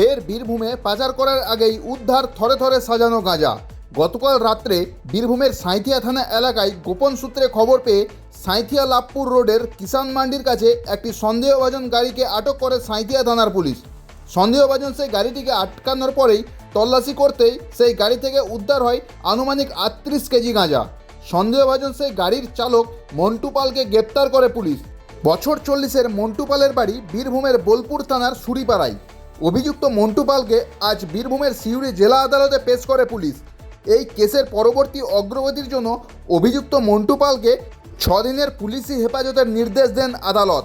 ফের বীরভূমে পাচার করার আগেই উদ্ধার থরে থরে সাজানো গাঁজা। গতকাল রাত্রে বীরভূমের সাঁইথিয়া থানা এলাকায় গোপন সূত্রে খবর পেয়ে সাঁইথিয়া লাভপুর রোডের কিষান মান্ডির কাছে একটি সন্দেহভাজন গাড়িকে আটক করে সাঁইথিয়া থানার পুলিশ। সন্দেহভাজন সেই গাড়িটিকে আটকানোর পরেই তল্লাশি করতেই সেই গাড়ি থেকে উদ্ধার হয় আনুমানিক আটত্রিশ কেজি গাঁজা। সন্দেহভাজন সেই গাড়ির চালক মন্টু পালকে গ্রেপ্তার করে পুলিশ। বছর চল্লিশের মন্টু পালের বাড়ি বীরভূমের বোলপুর থানার সুরিপাড়ায় অভিযুক্ত মন্টু পালকে আজ বীরভূমের সিউড়ি জেলা আদালতে পেশ করে পুলিশ। এই কেসের পরবর্তী অগ্রগতির জন্য অভিযুক্ত মন্টু পালকে ছদিনের পুলিশি হেফাজতের নির্দেশ দেন আদালত।